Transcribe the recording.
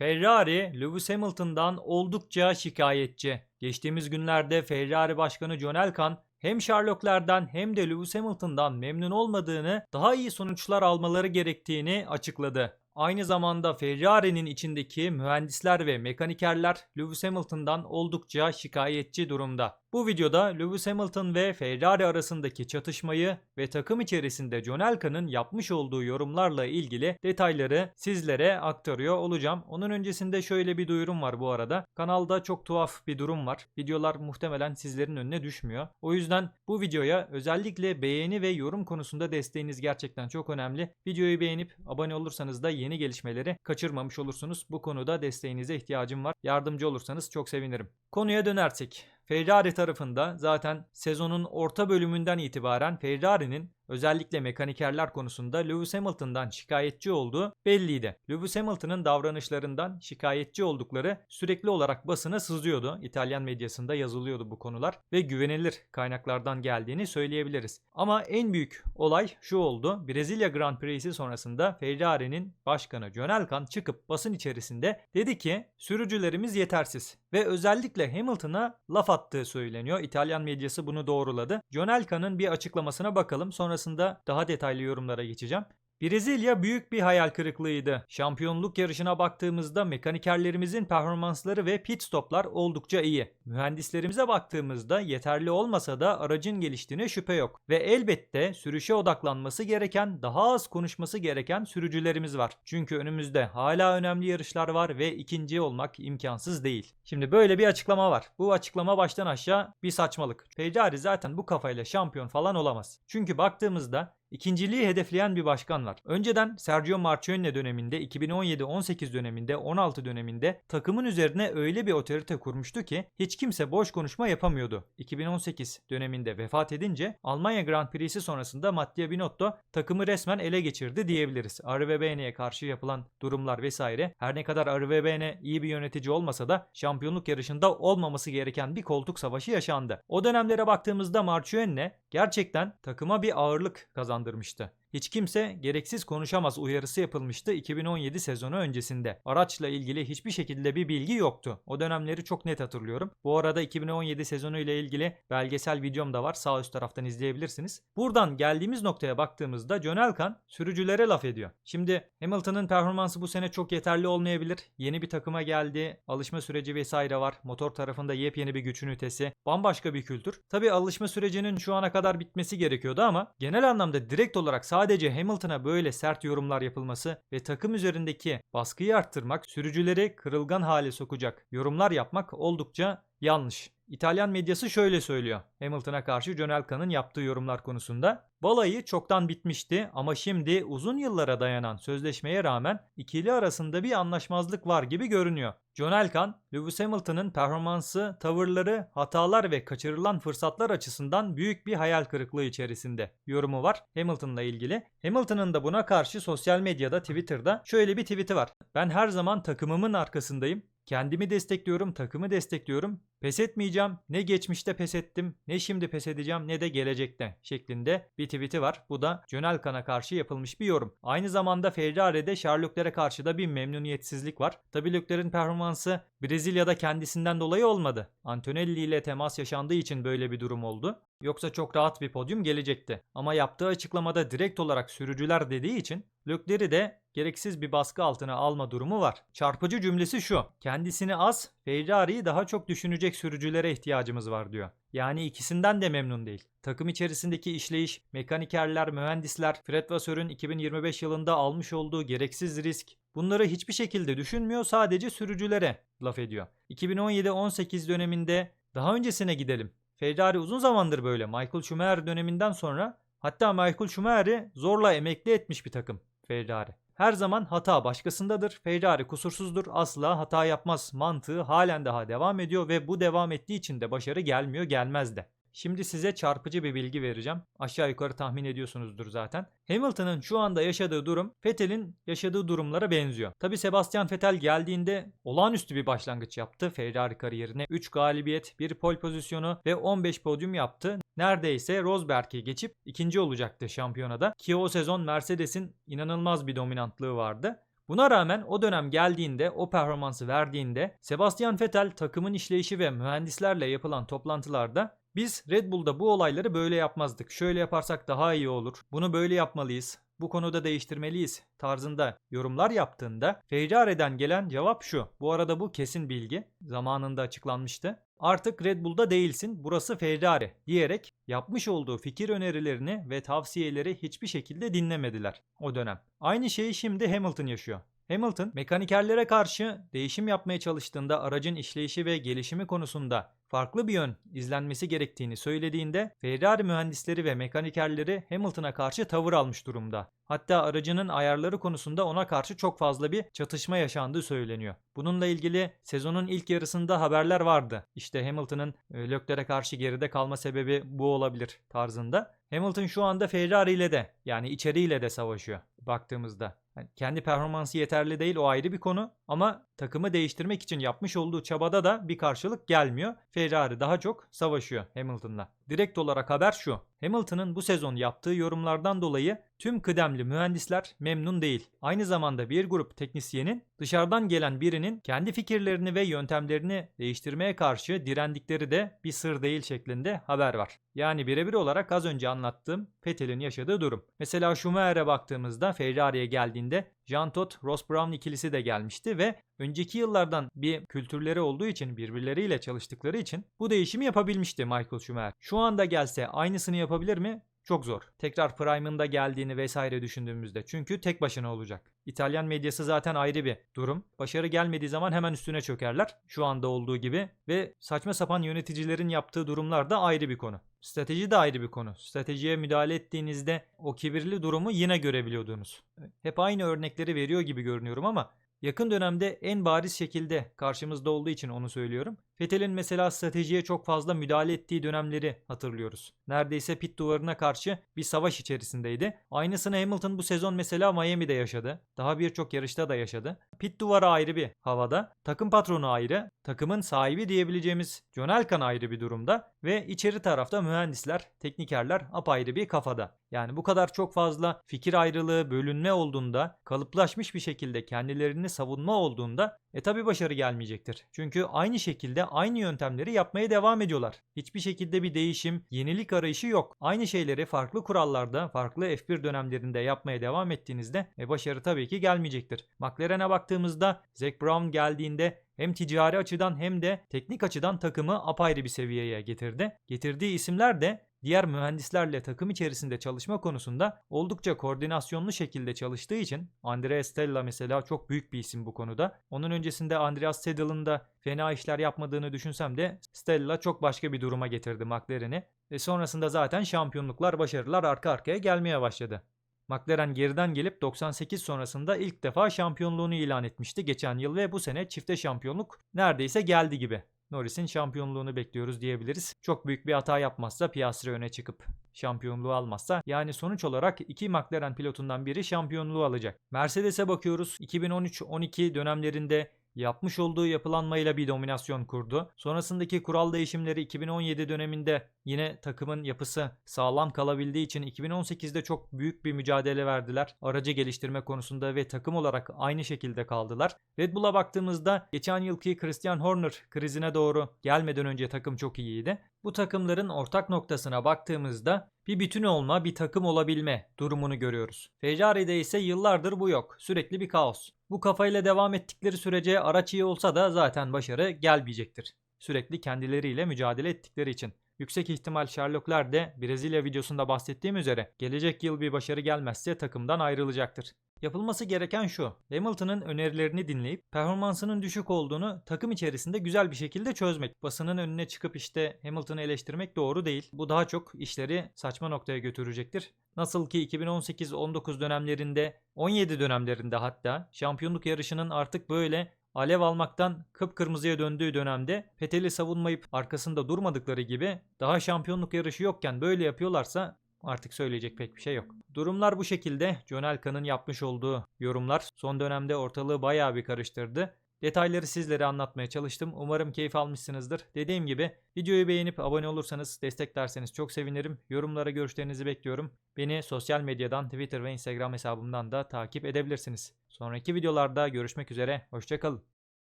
Ferrari, Lewis Hamilton'dan oldukça şikayetçi. Geçtiğimiz günlerde Ferrari Başkanı John Elkann hem Sherlock'lerden hem de Lewis Hamilton'dan memnun olmadığını, daha iyi sonuçlar almaları gerektiğini açıkladı. Aynı zamanda Ferrari'nin içindeki mühendisler ve mekanikerler Lewis Hamilton'dan oldukça şikayetçi durumda. Bu videoda Lewis Hamilton ve Ferrari arasındaki çatışmayı ve takım içerisinde John Elkann'ın yapmış olduğu yorumlarla ilgili detayları sizlere aktarıyor olacağım. Onun öncesinde şöyle bir duyurum var bu arada. Kanalda çok tuhaf bir durum var. Videolar muhtemelen sizlerin önüne düşmüyor. O yüzden bu videoya özellikle beğeni ve yorum konusunda desteğiniz gerçekten çok önemli. Videoyu beğenip abone olursanız da yeni gelişmeleri kaçırmamış olursunuz. Bu konuda desteğinize ihtiyacım var. Yardımcı olursanız çok sevinirim. Konuya dönersek. Ferrari tarafında zaten sezonun orta bölümünden itibaren Ferrari'nin özellikle mekanikerler konusunda Lewis Hamilton'dan şikayetçi olduğu belliydi. Lewis Hamilton'ın davranışlarından şikayetçi oldukları sürekli olarak basına sızıyordu. İtalyan medyasında yazılıyordu bu konular ve güvenilir kaynaklardan geldiğini söyleyebiliriz. Ama en büyük olay şu oldu. Brezilya Grand Prix'si sonrasında Ferrari'nin başkanı John Elkann çıkıp basın içerisinde dedi ki sürücülerimiz yetersiz ve özellikle Hamilton'a laf attığı söyleniyor. İtalyan medyası bunu doğruladı. John Elkann'ın bir açıklamasına bakalım. Sonrasında daha detaylı yorumlara geçeceğim. Brezilya büyük bir hayal kırıklığıydı. Şampiyonluk yarışına baktığımızda mekanikerlerimizin performansları ve pit stoplar oldukça iyi. Mühendislerimize baktığımızda yeterli olmasa da aracın geliştiğine şüphe yok. Ve elbette sürüşe odaklanması gereken, daha az konuşması gereken sürücülerimiz var. Çünkü önümüzde hala önemli yarışlar var ve ikinci olmak imkansız değil. Şimdi böyle bir açıklama var. Bu açıklama baştan aşağı bir saçmalık. Ferrari zaten bu kafayla şampiyon falan olamaz. Çünkü baktığımızda İkinciliği hedefleyen bir başkan var. Önceden Sergio Marchionne döneminde, 2017-18 döneminde, 16 döneminde takımın üzerine öyle bir otorite kurmuştu ki hiç kimse boş konuşma yapamıyordu. 2018 döneminde vefat edince Almanya Grand Prix'si sonrasında Mattia Binotto takımı resmen ele geçirdi diyebiliriz. RVBN'ye karşı yapılan durumlar vesaire her ne kadar RVBN iyi bir yönetici olmasa da şampiyonluk yarışında olmaması gereken bir koltuk savaşı yaşandı. O dönemlere baktığımızda Marchionne gerçekten takıma bir ağırlık kazandırmıştı. Hiç kimse gereksiz konuşamaz uyarısı yapılmıştı 2017 sezonu öncesinde. Araçla ilgili hiçbir şekilde bir bilgi yoktu. O dönemleri çok net hatırlıyorum. Bu arada 2017 sezonu ile ilgili belgesel videom da var. Sağ üst taraftan izleyebilirsiniz. Buradan geldiğimiz noktaya baktığımızda John Elkann sürücülere laf ediyor. Şimdi Hamilton'ın performansı bu sene çok yeterli olmayabilir. Yeni bir takıma geldi. Alışma süreci vesaire var. Motor tarafında yepyeni bir güç ünitesi. Bambaşka bir kültür. Tabi alışma sürecinin şu ana kadar bitmesi gerekiyordu ama genel anlamda direkt olarak sağ Sadece Hamilton'a böyle sert yorumlar yapılması ve takım üzerindeki baskıyı arttırmak sürücüleri kırılgan hale sokacak yorumlar yapmak oldukça yanlış. İtalyan medyası şöyle söylüyor. Hamilton'a karşı John Elkann'ın yaptığı yorumlar konusunda. Balayı çoktan bitmişti ama şimdi uzun yıllara dayanan sözleşmeye rağmen ikili arasında bir anlaşmazlık var gibi görünüyor. John Elkann, Lewis Hamilton'ın performansı, tavırları, hatalar ve kaçırılan fırsatlar açısından büyük bir hayal kırıklığı içerisinde yorumu var Hamilton'la ilgili. Hamilton'ın da buna karşı sosyal medyada, Twitter'da şöyle bir tweet'i var. Ben her zaman takımımın arkasındayım. Kendimi destekliyorum, takımı destekliyorum. Pes etmeyeceğim. Ne geçmişte pes ettim, ne şimdi pes edeceğim, ne de gelecekte şeklinde bir tweet'i var. Bu da John Elkann'a karşı yapılmış bir yorum. Aynı zamanda Ferrari'de Sherlock'lere karşı da bir memnuniyetsizlik var. Tabi Leclerc'in performansı Brezilya'da kendisinden dolayı olmadı. Antonelli ile temas yaşandığı için böyle bir durum oldu. Yoksa çok rahat bir podyum gelecekti. Ama yaptığı açıklamada direkt olarak sürücüler dediği için Leclerc'i de gereksiz bir baskı altına alma durumu var. Çarpıcı cümlesi şu. Kendisini az, Ferrari'yi daha çok düşünecek sürücülere ihtiyacımız var diyor. Yani ikisinden de memnun değil. Takım içerisindeki işleyiş, mekanikerler, mühendisler, Fred Vasseur'ün 2025 yılında almış olduğu gereksiz risk, bunları hiçbir şekilde düşünmüyor sadece sürücülere laf ediyor. 2017-18 döneminde daha öncesine gidelim. Ferrari uzun zamandır böyle. Michael Schumacher döneminden sonra hatta Michael Schumacher'i zorla emekli etmiş bir takım Ferrari. Her zaman hata başkasındadır. Ferrari kusursuzdur. Asla hata yapmaz mantığı halen daha devam ediyor ve bu devam ettiği için de başarı gelmiyor gelmez de. Şimdi size çarpıcı bir bilgi vereceğim. Aşağı yukarı tahmin ediyorsunuzdur zaten. Hamilton'ın şu anda yaşadığı durum Vettel'in yaşadığı durumlara benziyor. Tabi Sebastian Vettel geldiğinde olağanüstü bir başlangıç yaptı Ferrari kariyerine. 3 galibiyet, 1 pole pozisyonu ve 15 podyum yaptı. Neredeyse Rosberg'i geçip ikinci olacaktı şampiyonada. Ki o sezon Mercedes'in inanılmaz bir dominantlığı vardı. Buna rağmen o dönem geldiğinde, o performansı verdiğinde Sebastian Vettel takımın işleyişi ve mühendislerle yapılan toplantılarda biz Red Bull'da bu olayları böyle yapmazdık. Şöyle yaparsak daha iyi olur. Bunu böyle yapmalıyız. Bu konuda değiştirmeliyiz tarzında yorumlar yaptığında Ferrari'den gelen cevap şu. Bu arada bu kesin bilgi. Zamanında açıklanmıştı. Artık Red Bull'da değilsin, burası Ferrari diyerek yapmış olduğu fikir önerilerini ve tavsiyeleri hiçbir şekilde dinlemediler o dönem. Aynı şeyi şimdi Hamilton yaşıyor. Hamilton mekanikerlere karşı değişim yapmaya çalıştığında aracın işleyişi ve gelişimi konusunda farklı bir yön izlenmesi gerektiğini söylediğinde Ferrari mühendisleri ve mekanikerleri Hamilton'a karşı tavır almış durumda. Hatta aracının ayarları konusunda ona karşı çok fazla bir çatışma yaşandığı söyleniyor. Bununla ilgili sezonun ilk yarısında haberler vardı. İşte Hamilton'ın e, Leclerc'e karşı geride kalma sebebi bu olabilir tarzında. Hamilton şu anda Ferrari ile de yani içeriğiyle de savaşıyor baktığımızda. Yani kendi performansı yeterli değil o ayrı bir konu ama takımı değiştirmek için yapmış olduğu çabada da bir karşılık gelmiyor. Ferrari daha çok savaşıyor Hamilton'la. Direkt olarak haber şu. Hamilton'ın bu sezon yaptığı yorumlardan dolayı tüm kıdemli mühendisler memnun değil. Aynı zamanda bir grup teknisyenin dışarıdan gelen birinin kendi fikirlerini ve yöntemlerini değiştirmeye karşı direndikleri de bir sır değil şeklinde haber var. Yani birebir olarak az önce anlattığım Vettel'in yaşadığı durum. Mesela Schumacher'e baktığımızda Ferrari'ye geldiğinde Jean Todt, Ross Brown ikilisi de gelmişti ve önceki yıllardan bir kültürleri olduğu için birbirleriyle çalıştıkları için bu değişimi yapabilmişti Michael Schumacher. Şu anda gelse aynısını yapabilir mi? Çok zor. Tekrar Prime'ın geldiğini vesaire düşündüğümüzde. Çünkü tek başına olacak. İtalyan medyası zaten ayrı bir durum. Başarı gelmediği zaman hemen üstüne çökerler. Şu anda olduğu gibi. Ve saçma sapan yöneticilerin yaptığı durumlar da ayrı bir konu. Strateji de ayrı bir konu. Stratejiye müdahale ettiğinizde o kibirli durumu yine görebiliyordunuz. Hep aynı örnekleri veriyor gibi görünüyorum ama yakın dönemde en bariz şekilde karşımızda olduğu için onu söylüyorum. Vettel'in mesela stratejiye çok fazla müdahale ettiği dönemleri hatırlıyoruz. Neredeyse pit duvarına karşı bir savaş içerisindeydi. Aynısını Hamilton bu sezon mesela Miami'de yaşadı. Daha birçok yarışta da yaşadı. Pit duvarı ayrı bir havada. Takım patronu ayrı. Takımın sahibi diyebileceğimiz John Elkan ayrı bir durumda. Ve içeri tarafta mühendisler, teknikerler apayrı bir kafada. Yani bu kadar çok fazla fikir ayrılığı, bölünme olduğunda, kalıplaşmış bir şekilde kendilerini savunma olduğunda e tabi başarı gelmeyecektir. Çünkü aynı şekilde aynı yöntemleri yapmaya devam ediyorlar. Hiçbir şekilde bir değişim, yenilik arayışı yok. Aynı şeyleri farklı kurallarda, farklı F1 dönemlerinde yapmaya devam ettiğinizde e başarı tabii ki gelmeyecektir. McLaren'e baktığımızda Zac Brown geldiğinde hem ticari açıdan hem de teknik açıdan takımı apayrı bir seviyeye getirdi. Getirdiği isimler de diğer mühendislerle takım içerisinde çalışma konusunda oldukça koordinasyonlu şekilde çalıştığı için Andrea Stella mesela çok büyük bir isim bu konuda. Onun öncesinde Andreas Seidl'ın da fena işler yapmadığını düşünsem de Stella çok başka bir duruma getirdi McLaren'i. Ve sonrasında zaten şampiyonluklar, başarılar arka arkaya gelmeye başladı. McLaren geriden gelip 98 sonrasında ilk defa şampiyonluğunu ilan etmişti geçen yıl ve bu sene çifte şampiyonluk neredeyse geldi gibi. Norris'in şampiyonluğunu bekliyoruz diyebiliriz. Çok büyük bir hata yapmazsa Piastri öne çıkıp şampiyonluğu almazsa yani sonuç olarak iki McLaren pilotundan biri şampiyonluğu alacak. Mercedes'e bakıyoruz. 2013-12 dönemlerinde yapmış olduğu yapılanmayla bir dominasyon kurdu. Sonrasındaki kural değişimleri 2017 döneminde yine takımın yapısı sağlam kalabildiği için 2018'de çok büyük bir mücadele verdiler. Aracı geliştirme konusunda ve takım olarak aynı şekilde kaldılar. Red Bull'a baktığımızda geçen yılki Christian Horner krizine doğru gelmeden önce takım çok iyiydi. Bu takımların ortak noktasına baktığımızda bir bütün olma, bir takım olabilme durumunu görüyoruz. Ferrari'de ise yıllardır bu yok. Sürekli bir kaos. Bu kafayla devam ettikleri sürece araç iyi olsa da zaten başarı gelmeyecektir. Sürekli kendileriyle mücadele ettikleri için. Yüksek ihtimal Sherlockler de Brezilya videosunda bahsettiğim üzere gelecek yıl bir başarı gelmezse takımdan ayrılacaktır. Yapılması gereken şu. Hamilton'ın önerilerini dinleyip performansının düşük olduğunu takım içerisinde güzel bir şekilde çözmek. Basının önüne çıkıp işte Hamilton'ı eleştirmek doğru değil. Bu daha çok işleri saçma noktaya götürecektir. Nasıl ki 2018-19 dönemlerinde, 17 dönemlerinde hatta şampiyonluk yarışının artık böyle alev almaktan kıpkırmızıya döndüğü dönemde Petel'i savunmayıp arkasında durmadıkları gibi daha şampiyonluk yarışı yokken böyle yapıyorlarsa Artık söyleyecek pek bir şey yok. Durumlar bu şekilde. John Elkan'ın yapmış olduğu yorumlar son dönemde ortalığı bayağı bir karıştırdı. Detayları sizlere anlatmaya çalıştım. Umarım keyif almışsınızdır. Dediğim gibi videoyu beğenip abone olursanız desteklerseniz çok sevinirim. Yorumlara görüşlerinizi bekliyorum. Beni sosyal medyadan Twitter ve Instagram hesabımdan da takip edebilirsiniz. Sonraki videolarda görüşmek üzere. Hoşçakalın.